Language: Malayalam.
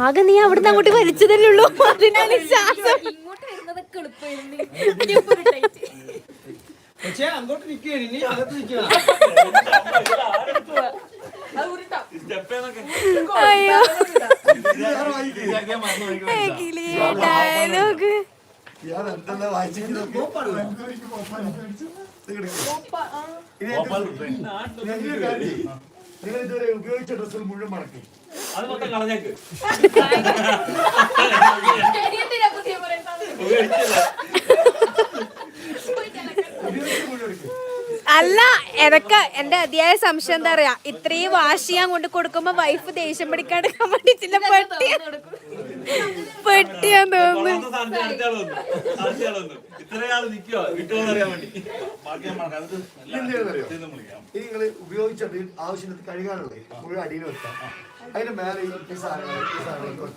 ആകെ നീ അവിടുന്ന് അങ്ങോട്ട് വലിച്ചതല്ലേ ഉള്ളൂ. അതിനാണ് ശ്വാസം. അയ്യോ. ഡയലോഗ് ഞാൻ എന്തെല്ലാം വായിച്ചിട്ട് നിങ്ങൾ ഇതുവരെ ഉപയോഗിച്ച ഡ്രസ്സിൽ മുഴുവൻ മടക്കി അത് മൊത്തം കളഞ്ഞേക്ക്. അല്ല എനക്ക് എന്റെ അതിയായ സംശയം എന്താ പറയാ? ഇത്രയും വാശി ഞാൻ കൊണ്ട് കൊടുക്കുമ്പോ വൈഫ് ദേഷ്യം പിടിക്കാൻ വേണ്ടിട്ടില്ല പെട്ടി ഇനി നിങ്ങൾ ഉപയോഗിച്ചിട്ട് ആവശ്യത്തിന് കഴുകാനുള്ളത് മുഴുവൻ അടിയിൽ വെക്കാം. അതിന്റെ മേലെ ഈ സാധനങ്ങൾ ഈ സാധനങ്ങൾ